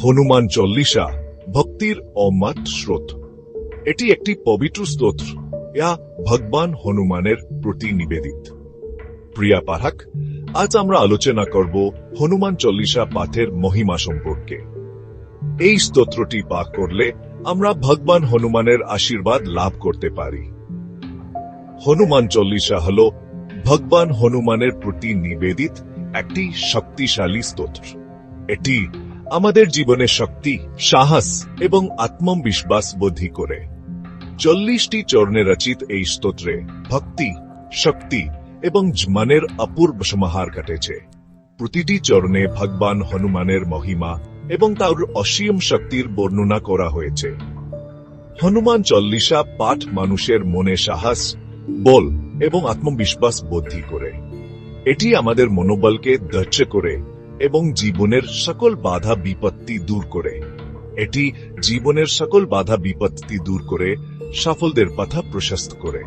হনুমান চল্লিশা, ভক্তির অমাত স্রোত। এটি একটি পবিত্র স্তোত্র ইয়া ভগবান হনুমানের প্রতি নিবেদিত। প্রিয়া পাঠক, আজ আমরা আলোচনা করব হনুমান চল্লিশা পাঠের মহিমা সম্পর্কে। এই স্তোত্রটি পাঠ করলে আমরা ভগবান হনুমানের আশীর্বাদ লাভ করতে পারি। হনুমান চল্লিশা হল ভগবান হনুমানের প্রতি নিবেদিত একটি শক্তিশালী স্তোত্র। এটি আমাদের জীবনে শক্তি, সাহস এবং আত্মবিশ্বাস বৃদ্ধি করে। চল্লিশটি চরণে রচিত এই স্তোত্রে ভক্তি, শক্তি এবং জমানের অপূর্ব সমাহার ঘটেছে। প্রতিটি চরণে ভগবান হনুমানের মহিমা এবং তার অসীম শক্তির বর্ণনা করা হয়েছে। হনুমান চল্লিশা পাঠ মানুষের মনে সাহস, বল এবং আত্মবিশ্বাস বৃদ্ধি করে। এটি আমাদের মনোবলকে দর্শ করে এবং জীবনের সকল বাধা বিপত্তি দূর করে। এটি জীবনের সকল বাধা বিপত্তি দূর করে, সাফল্যের পথা প্রশস্ত করে।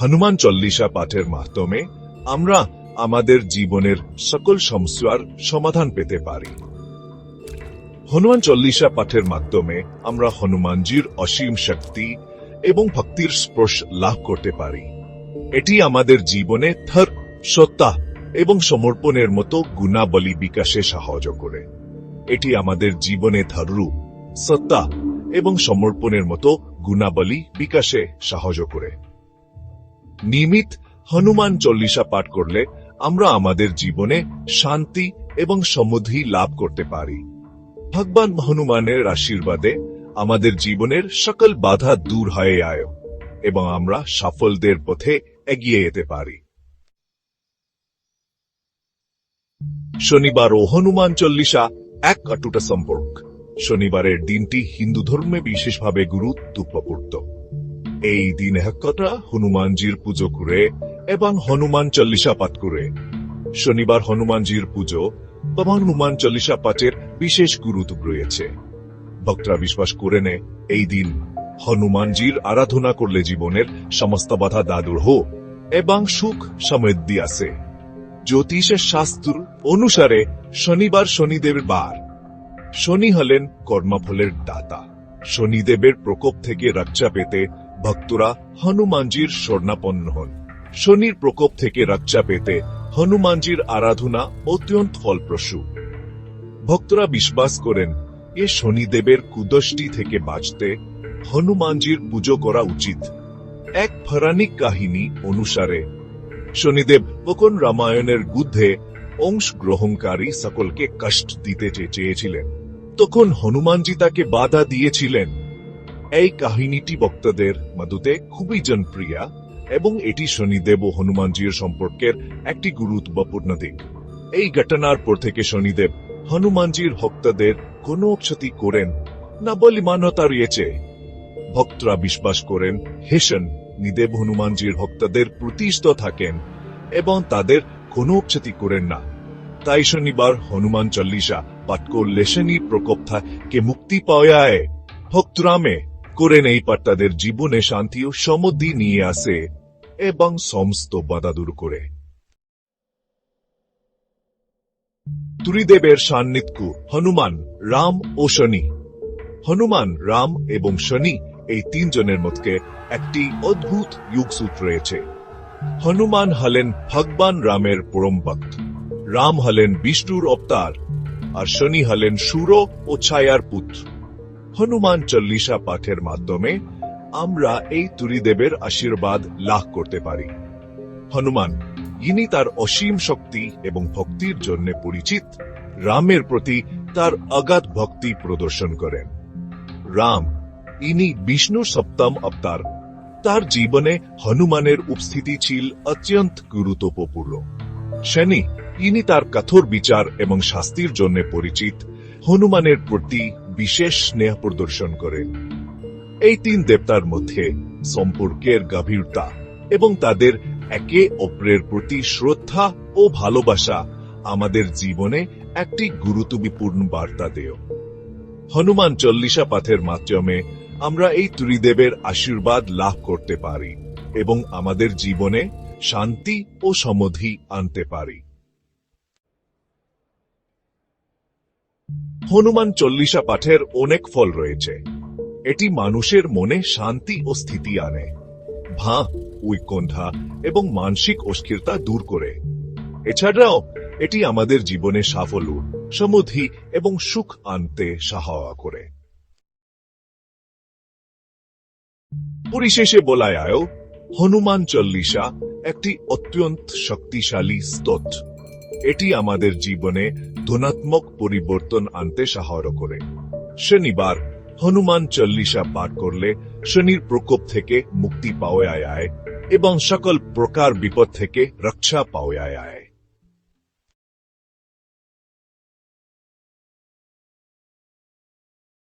হনুমান চল্লিশা পাঠের মাধ্যমে আমরা আমাদের জীবনের সকল সমস্যার সমাধান পেতে পারি। হনুমান চল্লিশা পাঠের মাধ্যমে আমরা হনুমানজির অসীম শক্তি এবং ভক্তির স্পর্শ লাভ করতে পারি। এটি আমাদের জীবনে থর সত্তা এবং সমর্পণের মতো গুণাবলী বিকাশে সাহায্য করে। এটি আমাদের জীবনে ধর্রু সত্তা এবং সমর্পণের মতো গুণাবলী বিকাশে সাহায্য করে। নিয়মিত হনুমান চল্লিশা পাঠ করলে আমরা আমাদের জীবনে শান্তি এবং সমৃদ্ধি লাভ করতে পারি। ভগবান হনুমানের আশীর্বাদে আমাদের জীবনের সকল বাধা দূর হয়ে আয় এবং আমরা সাফল্যের পথে এগিয়ে যেতে পারি। শনিবার ও হনুমান চল্লিশা এক অটুট সম্পর্ক। শনিবারের দিনটি হিন্দু ধর্মে বিশেষভাবে গুরুত্বপূর্ণ। এই দিন একটা হনুমানজির পুজো করে এবং হনুমান চল্লিশা পাঠ করে। শনিবার হনুমানজির পুজো বা হনুমান চল্লিশা পাঠের বিশেষ গুরুত্ব রয়েছে। ভক্তরা বিশ্বাস করে নে এই দিন হনুমানজির আরাধনা করলে জীবনের সমস্ত বাধা দাদুর হো এবং সুখ সমৃদ্ধি আছে জ্যোতিষের শাস্ত্র অনুসারে শনিবার শনিদেবের বার। শনি হলেন কর্মফলের দাতা। শনিদেবের প্রকোপ থেকে রক্ষা পেতে ভক্তরা হনুমানজির স্বর্ণাপন্ন হন। শনির প্রকোপ থেকে রক্ষা পেতে হনুমানজির আরাধনা অত্যন্ত ফলপ্রসূ। ভক্তরা বিশ্বাস করেন, এ শনিদেবের কুদষ্টি থেকে বাঁচতে হনুমানজির পুজো করা উচিত। এক পৌরাণিক কাহিনী অনুসারে শনিদেব তখন রামায়ণের যুদ্ধে অংশ গ্রহণকারী সকলকে কষ্ট দিতে চেয়েছিলেন, তখন হনুমানজি তাকে বাধা দিয়েছিলেন। এই কাহিনীটি বক্তাদের মধ্যে খুবই জনপ্রিয় এবং এটি শনিদেব ও হনুমানজির সম্পর্কের একটি গুরুত্বপূর্ণ দিক। এই ঘটনার পর থেকে শনিদেব হনুমানজির ভক্তদের কোনো ক্ষতি করেন না বলে মান্যতা রয়েছে। ভক্তরা বিশ্বাস করেন, হেসন নিদেব হনুমানজির ভক্তদের প্রতিষ্ঠ থাকেন এবং তাদের কোনো ক্ষতি করেন না। তাই শনিবার হনুমান চল্লিশা পাঠ করলে শনি প্রকোপ থেকে মুক্তি পাওয়ায় ভক্তরামে করেন এই পাঠ তাদের জীবনে শান্তি ও সমৃদ্ধি নিয়ে আসে এবং সমস্ত বাধা দূর করে। তুরিদেবের সান্নিধ্য হনুমান, রাম ও শনি। হনুমান, রাম এবং শনি এই তিনজনের মধ্যে একটি অদ্ভুত যুগসূত্র রয়েছে। হনুমান হলেন ভগবান রামের পরম ভক্ত, রাম হলেন বিষ্ণুর অবতার, আর শনি হলেন সুর ও ছায়ার পুত্র। হনুমান চল্লিশা পাঠের মাধ্যমে আমরা এই তুরিদেবের আশীর্বাদ লাভ করতে পারি। হনুমান, ইনি তার অসীম শক্তি এবং ভক্তির জন্য পরিচিত, রামের প্রতি তার অগাধ ভক্তি প্রদর্শন করেন। রাম ইনি বিষ্ণুর সপ্তম অবতার। তার জীবনে হনুমানের উপস্থিতি ছিল অত্যন্ত গুরুত্বপূর্ণ। শনি, ইনি তার কঠোর বিচার এবং শাস্তির জন্য পরিচিত, হনুমানের প্রতি বিশেষ স্নেহ প্রদর্শন করেন। এই তিন দেবতার মধ্যে সম্পর্কের গভীরতা এবং তাদের একে অপরের প্রতি শ্রদ্ধা ও ভালোবাসা আমাদের জীবনে একটি গুরুত্বপূর্ণ বার্তা দেয়। হনুমান চল্লিশা পাঠের মাধ্যমে আমরা এই ত্রিদেবের আশীর্বাদ লাভ করতে পারি এবং আমাদের জীবনে শান্তি ও সমধি আনতে পারি। হনুমান চল্লিশা পাঠের অনেক ফল রয়েছে। এটি মানুষের মনে শান্তি ও স্থিতি আনে। ভাঁ উৎকণ্ঠা এবং মানসিক অস্থিরতা দূর করে। এছাড়াও, এটি আমাদের জীবনে সাফল্য সমৃদ্ধি এবং সুখ আনতে সহায়তা করে। পরিশেষে বলা যায় হনুমান চল্লিশা, একটি অত্যন্ত শক্তিশালী স্তোত্র এটি আমাদের জীবনে ধনাত্মক পরিবর্তন আনতে সাহায্য করে। শনিবার, হনুমান চল্লিশা পাঠ করলে শনির প্রকোপ থেকে মুক্তি পাওয়া যায় এবং সকল প্রকার বিপদ থেকে রক্ষা পাওয়া যায়